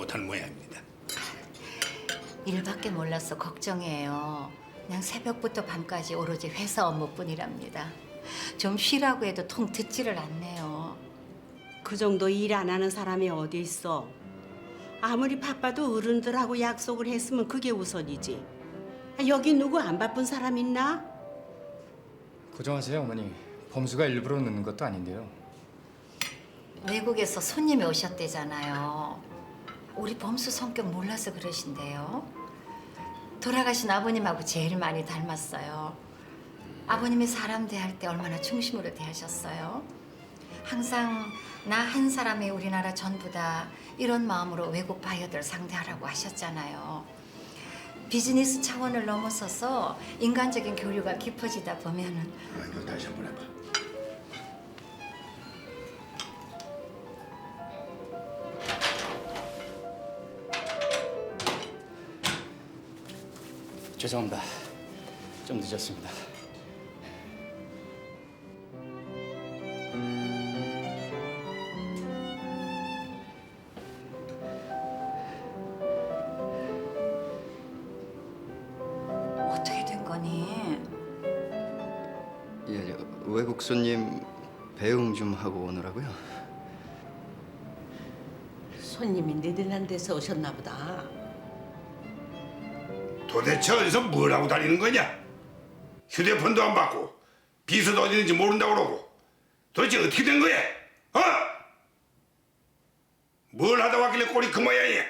못한 모양입니다. 일밖에 몰라서 걱정해요. 그냥 새벽부터 밤까지 오로지 회사 업무뿐이랍니다. 좀 쉬라고 해도 통 듣지를 않네요. 그 정도 일 안 하는 사람이 어디 있어? 아무리 바빠도 어른들하고 약속을 했으면 그게 우선이지. 아, 여기 누구 안 바쁜 사람 있나? 고정하세요 어머니 범수가 일부러 늦는 것도 아닌데요 외국에서 손님이 오셨대잖아요. 우리 범수 성격 몰라서 그러신데요. 돌아가신 아버님하고 제일 많이 닮았어요. 아버님이 사람 대할 때 얼마나 중심으로 대하셨어요. 항상 나 한 사람이 우리나라 전부 다 이런 마음으로 외국 바이어들 상대하라고 하셨잖아요. 비즈니스 차원을 넘어서서 인간적인 교류가 깊어지다 보면은 아, 이거 다시 한번 해봐. 죄송합니다 좀 늦었습니다 어떻게 된 거니? 예, 외국 손님 배웅 좀 하고 오느라고요. 손님이 네덜란드에서 오셨나 보다. 도대체 어디서 뭘 하고 다니는 거냐? 휴대폰도 안 받고 비서도 어디 있는지 모른다고 그러고 도대체 어떻게 된 거야? 어? 뭘 하다 왔길래 꼴이 그 모양이야?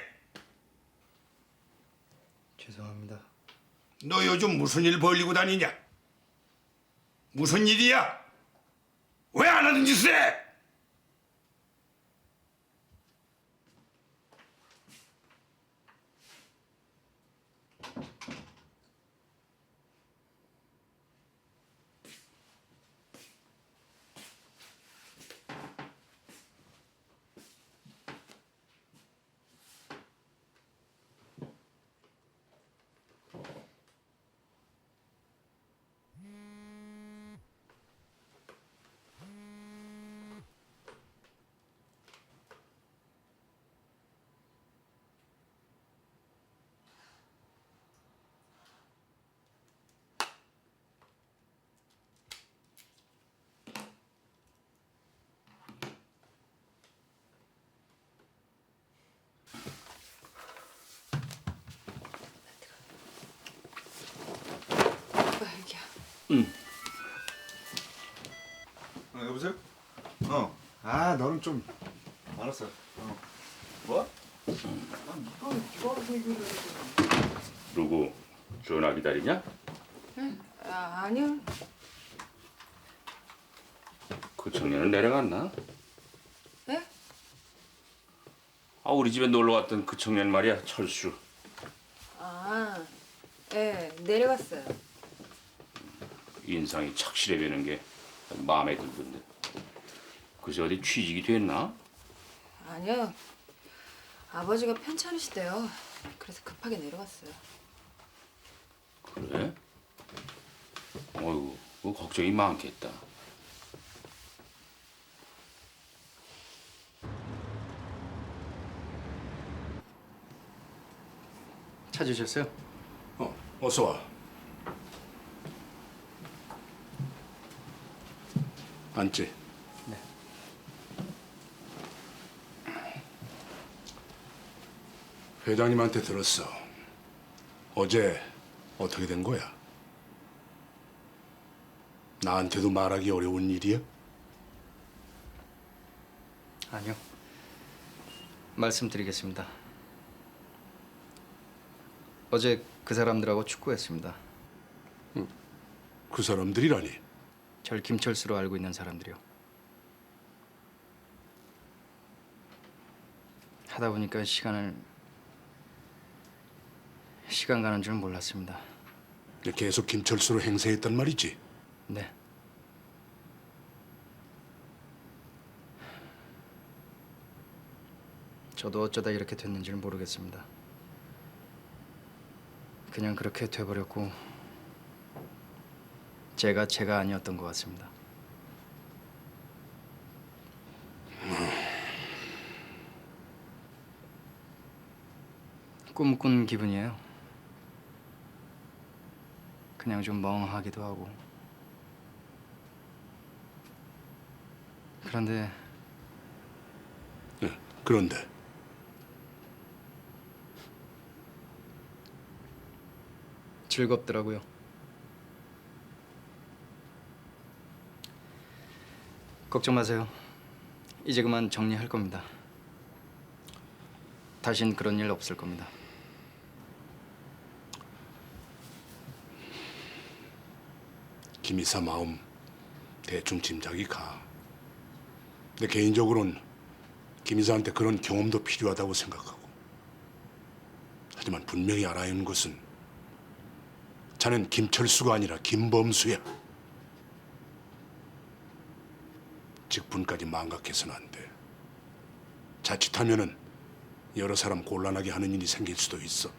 죄송합니다. 너 요즘 무슨 일 벌리고 다니냐? 무슨 일이야? 왜 안 하는 짓을 해? 어, 여보세요? 어. 아, 너는 좀 알았어. 어. 뭐? 누구 전화 기다리냐? 아, 아니요. 그 청년은 내려갔나? 예? 아 우리 집에 놀러 왔던 그 청년 말이야 철수. 아, 예, 내려갔어요. 인상이 착실해 보이는 게 마음에 들던데. 그새 어디 취직이 됐나? 아니요. 아버지가 편찮으시대요. 그래서 급하게 내려갔어요. 그래? 어이구, 그 걱정이 많겠다. 찾으셨어요? 어, 어서 와. 앉지. 네. 회장님한테 들었어. 어제 어떻게 된 거야? 나한테도 말하기 어려운 일이야? 아니요. 말씀드리겠습니다. 어제 그 사람들하고 축구했습니다. 그 사람들이라니. 절 김철수로 알고 있는 사람들이요. 하다 보니까 시간을 시간 가는 줄 몰랐습니다. 계속 김철수로 행세했단 말이지. 네. 저도 어쩌다 이렇게 됐는지를 모르겠습니다. 그냥 그렇게 돼버렸고 제가 제가 아니었던 것 같습니다. 꿈 꾼 기분이에요. 그냥 좀 멍하기도 하고. 그런데 네, 그런데 즐겁더라고요. 걱정 마세요. 이제 그만 정리할 겁니다. 다신 그런 일 없을 겁니다. 김이사 마음 대충 짐작이 가. 근데 개인적으로는 김이사한테 그런 경험도 필요하다고 생각하고. 하지만 분명히 알아야 하는 것은 자넨 김철수가 아니라 김범수야. 직분까지 망각해서는 안 돼. 자칫하면은 여러 사람 곤란하게 하는 일이 생길 수도 있어.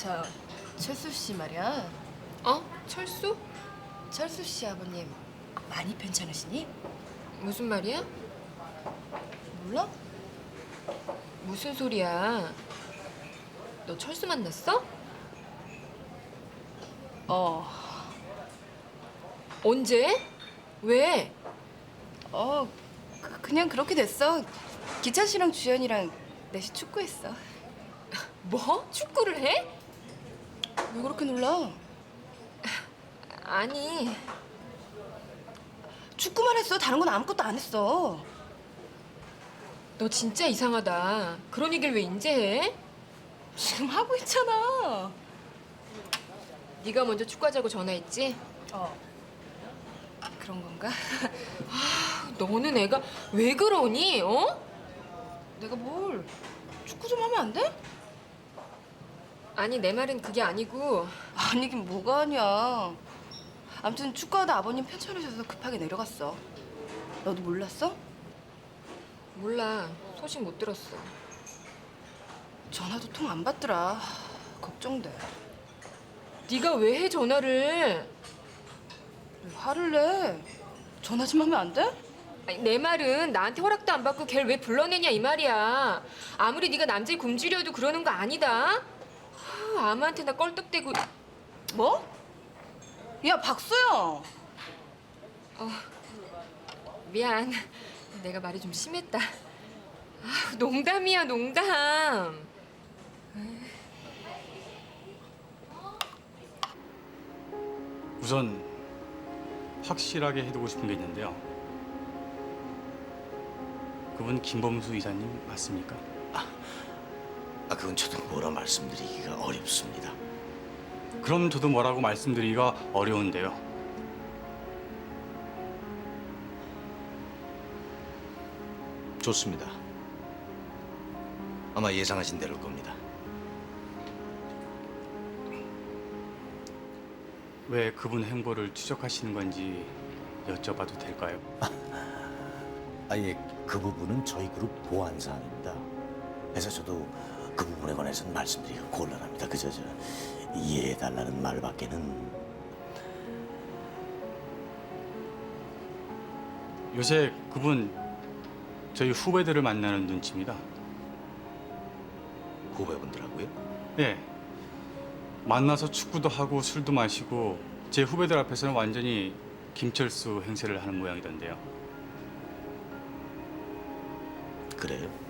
저 철수 씨 말이야. 어? 철수? 철수 씨 아버님 많이 편찮으시니? 무슨 말이야? 몰라? 무슨 소리야? 너 철수 만났어? 어. 언제? 왜? 어. 그, 그냥 그렇게 됐어. 기찬 씨랑 주연이랑 넷이 축구했어. 뭐? 축구를 해? 왜 그렇게 놀라? 아니, 축구만 했어. 다른 건 아무것도 안 했어. 너 진짜 이상하다. 그런 얘기를 왜 인제 해? 지금 하고 있잖아. 네가 먼저 축구하자고 전화했지? 어. 그런 건가? 너는 애가 왜 그러니? 어? 내가 뭘 축구 좀 하면 안 돼? 아니 내 말은 그게 아니고 아니긴 뭐가 아니야. 아무튼 축구하다 아버님 편찮으셔서 급하게 내려갔어. 너도 몰랐어? 몰라 소식 못 들었어. 전화도 통 안 받더라. 걱정돼. 네가 왜 해 전화를? 왜 화를 내? 전화 좀 하면 안 돼? 아니, 내 말은 나한테 허락도 안 받고 걔를 왜 불러내냐 이 말이야. 아무리 네가 남자를 굶주려도 그러는 거 아니다. 하, 아무한테나 껄떡대고 뭐? 야 박수영. 미안. 내가 말이 좀 심했다. 아, 농담이야 농담. 우선 확실하게 해두고 싶은 게 있는데요. 그분 김범수 이사님 맞습니까? 아, 그건 저도 뭐라 말씀드리기가 어렵습니다. 그럼 저도 뭐라고 말씀드리기가 어려운데요. 좋습니다. 아마 예상하신 대로일 겁니다. 왜 그분 행보를 추적하시는 건지 여쭤봐도 될까요? 아예 그 부분은 저희 그룹 보안 사항입니다. 그래서 저도 그 부분에 관해서는 말씀드리기가 곤란합니다. 그저 저 이해해 달라는 말밖에는 요새 그분 저희 후배들을 만나는 눈치입니다. 후배분들하고요. 예. 만나서 축구도 하고 술도 마시고 제 후배들 앞에서는 완전히 김철수 행세를 하는 모양이던데요. 그래요?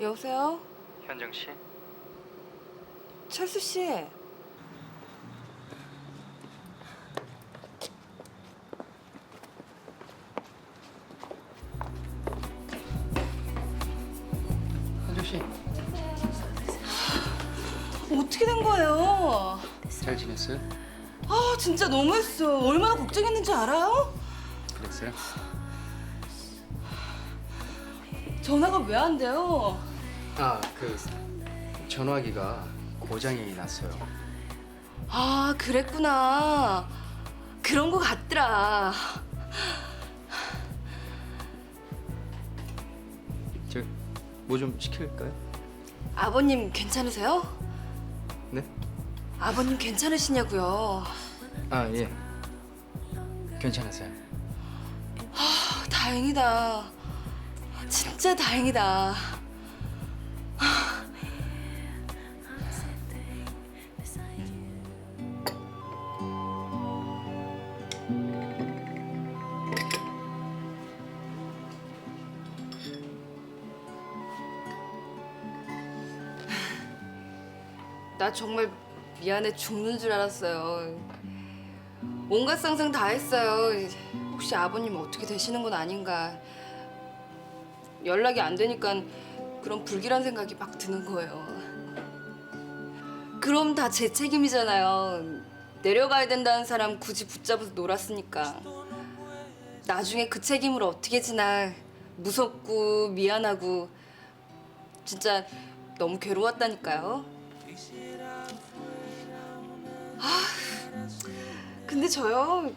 여보세요? 현정 씨? 철수 씨. 현정 씨, 어떻게 된 거예요? 잘 지냈어요? 아 진짜 너무했어. 얼마나 걱정했는지 알아요? 그랬어요? 전화가 왜 안 돼요? 아, 그 전화기가 고장이 났어요. 아 그랬구나. 그런 거 같더라. 저 뭐 좀 시킬까요? 아버님 괜찮으세요? 네? 아버님 괜찮으시냐고요? 아, 예. 괜찮았어요. 아, 다행이다. 진짜 다행이다. 나 정말 미안해 죽는 줄 알았어요. 온갖 상상 다 했어요. 혹시 아버님 어떻게 되시는 건 아닌가. 연락이 안 되니까 그런 불길한 생각이 막 드는 거예요. 그럼 다 제 책임이잖아요. 내려가야 된다는 사람 굳이 붙잡아서 놀았으니까. 나중에 그 책임을 어떻게 지나 무섭고 미안하고 진짜 너무 괴로웠다니까요. 아, 근데 저요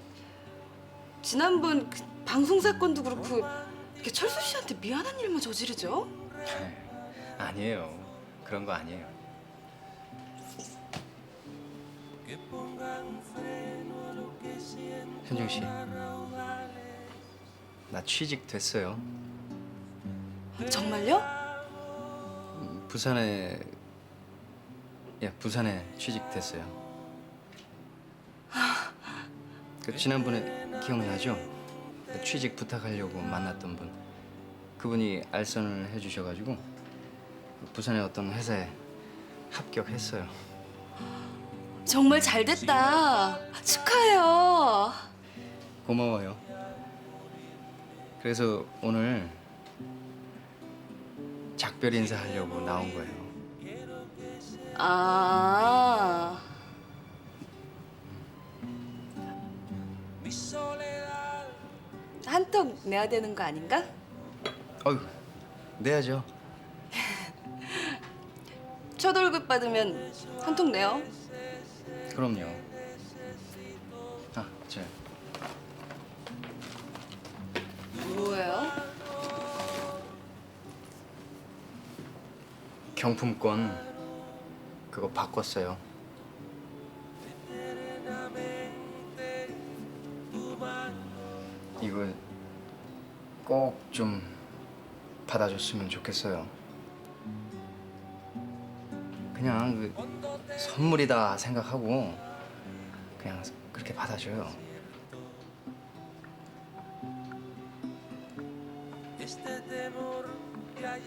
지난번 그 방송 사건도 그렇고 이렇게 철수 씨한테 미안한 일만 저지르죠? 아니에요. 그런 거 아니에요. 현정 씨. 나 취직 됐어요. 정말요? 부산에 예, 부산에 취직 됐어요. 그 지난번에 기억나죠? 그 취직 부탁하려고 만났던 분. 그분이 알선을 해주셔가지고 부산의 어떤 회사에 합격했어요. 정말 잘 됐다. 축하해요. 고마워요. 그래서 오늘 작별 인사하려고 나온 거예요. 아. 내야 되는 거 아닌가? 어휴, 내야죠. 첫 월급 받으면 한 통 내요. 그럼요. 아, 저 뭐예요? 경품권 그거 바꿨어요. 이거 꼭 좀 받아줬으면 좋겠어요. 그냥 그 선물이다 생각하고 그냥 그렇게 받아줘요.